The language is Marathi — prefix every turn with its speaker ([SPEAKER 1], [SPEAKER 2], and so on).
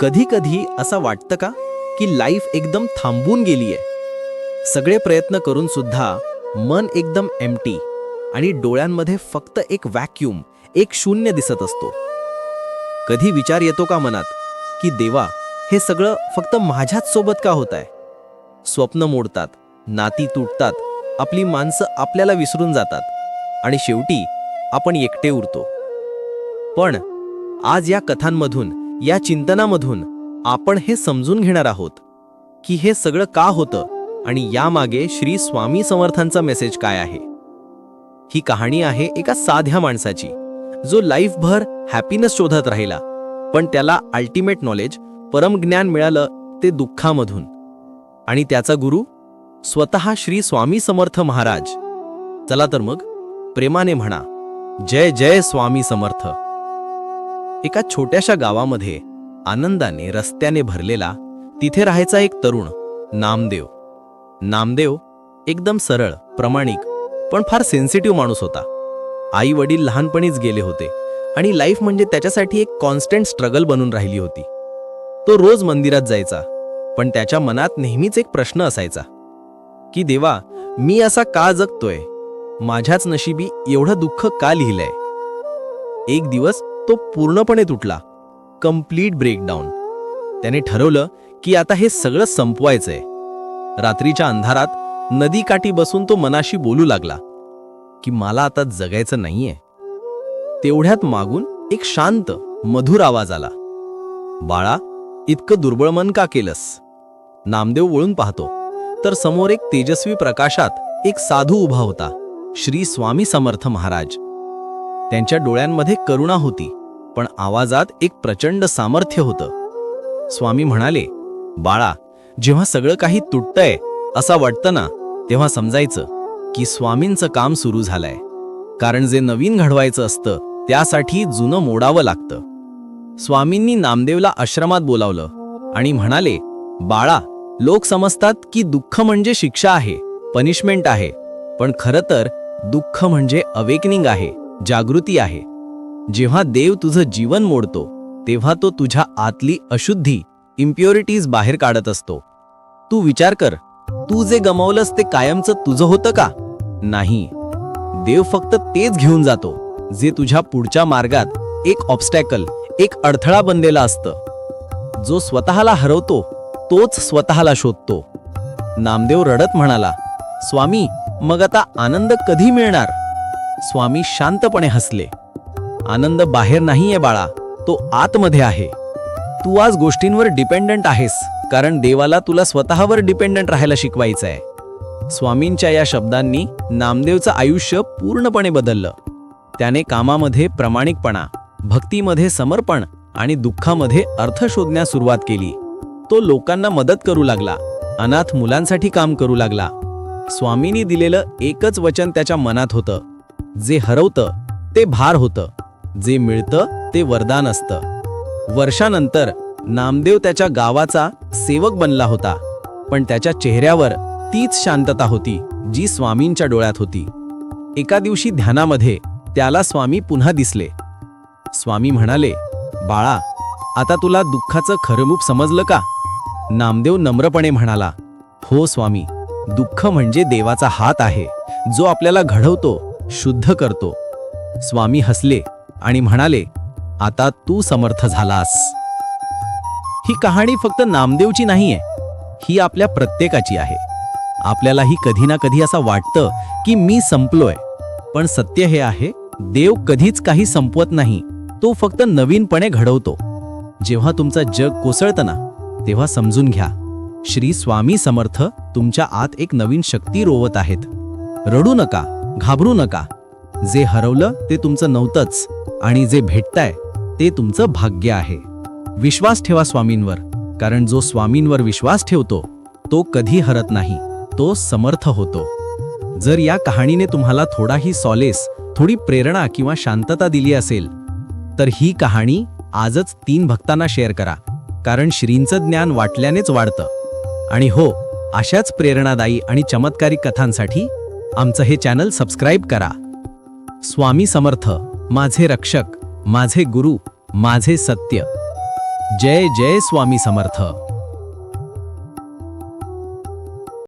[SPEAKER 1] कधी कधी असं वाटतं का की लाईफ एकदम थांबून गेली आहे सगळे प्रयत्न करून सुद्धा मन एकदम एमटी आणि डोळ्यांमध्ये फक्त एक व्हॅक्यूम एक शून्य दिसत असतो. कधी विचार येतो का मनात की देवा हे सगळं फक्त माझ्याच सोबत का होत आहे स्वप्न मोडतात नाती तुटतात आपली माणसं आपल्याला विसरून जातात आणि शेवटी आपण एकटे उरतो. पण आज या कथांमधून या चिंतनामधून आपण हे समजून घेणार आहोत की हे सगळं का होतं आणि यामागे श्री स्वामी समर्थांचा मेसेज काय आहे. ही कहाणी आहे एका साध्या माणसाची जो लाईफभर हॅपीनेस शोधत राहिला पण त्याला अल्टिमेट नॉलेज परमज्ञान मिळालं ते दुःखामधून. आणि त्याचा गुरु स्वतः श्री स्वामी समर्थ महाराज. चला तर मग प्रेमाने म्हणा जय जय स्वामी समर्थ. एका छोट्याशा गावामध्ये आनंदाने रस्त्याने भरलेला तिथे राहायचा एक तरुण नामदेव. नामदेव एकदम सरळ प्रामाणिक पण फार सेन्सिटिव्ह माणूस होता. आई वडील लहानपणीच गेले होते आणि लाईफ म्हणजे त्याच्यासाठी एक कॉन्स्टंट स्ट्रगल बनून राहिली होती. तो रोज मंदिरात जायचा पण त्याच्या मनात नेहमीच एक प्रश्न असायचा की देवा मी असा का जगतोय? माझ्याच नशिबी एवढं दुःख का लिहिलंय? एक दिवस तो पूर्णपणे तुटला. कंप्लीट ब्रेकडाऊन त्याने ठरवलं की आता हे सगळं संपवायचंय. रात्रीच्या अंधारात नदीकाठी बसून तो मनाशी बोलू लागला की मला आता जगायचं नाहीये. तेवढ्यात मागून एक शांत मधुर आवाज आला. बाळा इतकं दुर्बळ मन का केलंस? नामदेव वळून पाहतो. तर समोर एक तेजस्वी प्रकाशात एक साधू उभा होता. श्री स्वामी समर्थ महाराज. त्यांच्या डोळ्यांमध्ये करुणा होती पण आवाजात एक प्रचंड सामर्थ्य होतं. स्वामी म्हणाले बाळा जेव्हा सगळं काही तुटतंय असं वाटतं ना तेव्हा समजायचं की स्वामींचं काम सुरू झालंय. कारण जे नवीन घडवायचं असतं त्यासाठी जुनं मोडावं लागतं. स्वामींनी नामदेवला आश्रमात बोलावलं आणि म्हणाले बाळा लोक समजतात की दुःख म्हणजे शिक्षा आहे पनिशमेंट आहे पण खरं तर दुःख म्हणजे अवेकनिंग आहे. जागृती आहे. जेव्हा देव तुझं जीवन मोडतो तेव्हा तो तुझ्या आतली अशुद्धी इम्प्युरिटीज बाहेर काढत असतो. तू विचार कर तू जे गमावलंस ते कायमचं तुझं होतं का? नाही. देव फक्त तेच घेऊन जातो जे तुझ्या पुढच्या मार्गात एक ऑब्स्टॅकल एक अडथळा बनलेला असतं. जो स्वतःला हरवतो तोच स्वतःला शोधतो. नामदेव रडत म्हणाला स्वामी मग आता आनंद कधी मिळणार? स्वामी शांतपणे हसले. आनंद बाहेर नाहीये बाळा तो आतमध्ये आहे. तू आज गोष्टींवर डिपेंडंट आहेस कारण देवाला तुला स्वतःवर डिपेंडंट राहायला शिकवायचं आहे स्वामींच्या या शब्दांनी नामदेवचं आयुष्य पूर्णपणे बदललं. त्याने कामामध्ये प्रामाणिकपणा भक्तीमध्ये समर्पण आणि दुःखामध्ये अर्थ शोधण्यास सुरुवात केली. तो लोकांना मदत करू लागला अनाथ मुलांसाठी काम करू लागला. स्वामींनी दिलेलं एकच वचन त्याच्या मनात होतं जे हरवतं ते भार होतं. जे मिळतं ते वरदान असतं. वर्षानंतर नामदेव त्याच्या गावाचा सेवक बनला होता. पण त्याच्या चेहऱ्यावर तीच शांतता होती जी स्वामींच्या डोळ्यात होती. एका दिवशी ध्यानामध्ये त्याला स्वामी पुन्हा दिसले. स्वामी म्हणाले बाळा आता तुला दुःखाचं खरं समजलं का? नामदेव नम्रपणे म्हणाला हो स्वामी दुःख म्हणजे देवाचा हात आहे. जो आपल्याला घडवतो शुद्ध करतो. स्वामी हसले आणि म्हणाले आता तू समर्थ झालास. ही कहाणी फक्त नामदेवची नाहीये ही आपल्या प्रत्येकाची आहे. आपल्यालाही कधी ना कधी असं वाटतं की मी संपलोय पण सत्य हे आहे देव कधीच काही संपवत नाही तो फक्त नवीनपणे घडवतो. जेव्हा तुमचं जग कोसळतं ना तेव्हा समजून घ्या श्री स्वामी समर्थ तुमच्या आत एक नवीन शक्ती रोवत आहेत. रडू नका घाबरू नका. जे हरवलं ते तुमचं नव्हतंच आणि जे भेटताय ते तुमचं भाग्य आहे. विश्वास ठेवा स्वामींवर कारण जो स्वामींवर विश्वास ठेवतो तो कधी हरत नाही तो समर्थ होतो. जर या कहाणीने तुम्हाला थोडाही सॉलेस थोडी प्रेरणा किंवा शांतता दिली असेल तर ही कहाणी आजच तीन भक्तांना शेअर करा कारण श्रींचं ज्ञान वाटल्यानेच वाढतं. आणि हो अशाच प्रेरणादायी आणि चमत्कारिक कथांसाठी आमचं हे चॅनल सबस्क्राईब करा. स्वामी समर्थ माझे रक्षक माझे गुरु माझे सत्य. जय जय स्वामी समर्थ.